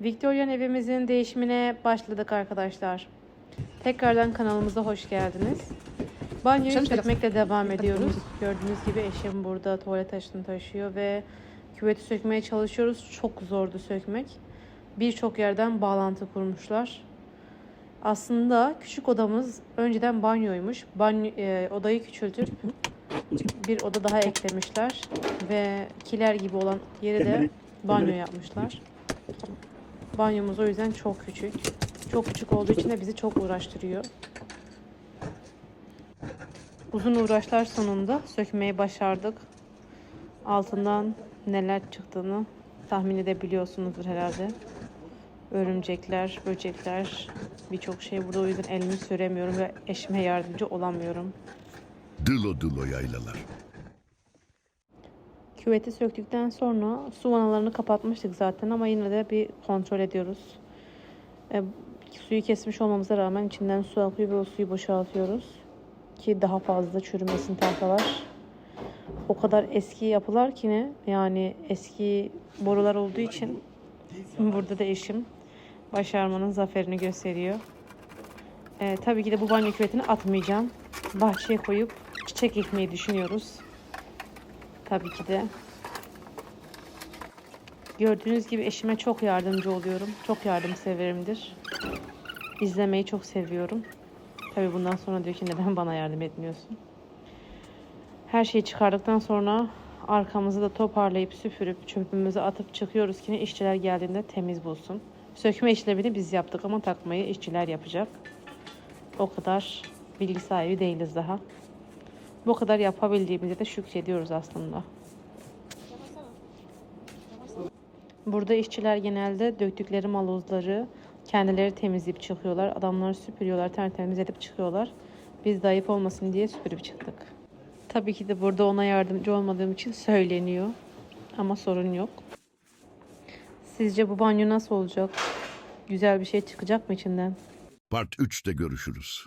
Victorian evimizin değişimine başladık arkadaşlar. Tekrardan kanalımıza hoş geldiniz. Banyoyu sökmekle devam ediyoruz. Gördüğünüz gibi eşim burada tuvalet taşını taşıyor ve küveti sökmeye çalışıyoruz. Çok zordu sökmek. Birçok yerden bağlantı kurmuşlar. Aslında küçük odamız önceden banyoymuş. Banyo, e, odayı küçültüp bir oda daha eklemişler ve kiler gibi olan yeri de banyo yapmışlar. Banyomuz o yüzden çok küçük. Çok küçük olduğu için de bizi çok uğraştırıyor. Uzun uğraşlar sonunda sökmeyi başardık. Altından neler çıktığını tahmin edebiliyorsunuzdur herhalde. Örümcekler, böcekler, birçok şey burada o yüzden elimi süremiyorum ve eşime yardımcı olamıyorum. Dılo dılo yaylalar. Küveti söktükten sonra su vanalarını kapatmıştık zaten ama yine de bir kontrol ediyoruz. E, suyu kesmiş olmamıza rağmen içinden su akıyor ve o suyu boşaltıyoruz. Ki daha fazla çürümesin tahtalar. O kadar eski yapılar ki ne? Yani eski borular olduğu için burada da eşim başarmanın zaferini gösteriyor. E, tabii ki de bu banyo küvetini atmayacağım. Bahçeye koyup çiçek ekmeyi düşünüyoruz. Tabii ki de. Gördüğünüz gibi eşime çok yardımcı oluyorum. Çok yardımseverimdir. İzlemeyi çok seviyorum. Tabii bundan sonra diyor ki neden bana yardım etmiyorsun? Her şeyi çıkardıktan sonra arkamızı da toparlayıp süpürüp çöpümüzü atıp çıkıyoruz ki işçiler geldiğinde temiz bulsun. Sökme işlemini biz yaptık ama takmayı işçiler yapacak. O kadar bilgi sahibi değiliz daha. Bu kadar yapabildiğimize de şükrediyoruz aslında. Burada işçiler genelde döktükleri malozları kendileri temizleyip çıkıyorlar. Adamları süpürüyorlar, tertemiz edip çıkıyorlar. Biz de ayıp olmasın diye süpürüp çıktık. Tabii ki de burada ona yardımcı olmadığım için söyleniyor. Ama sorun yok. Sizce bu banyo nasıl olacak? Güzel bir şey çıkacak mı içinden? Part 3'te görüşürüz.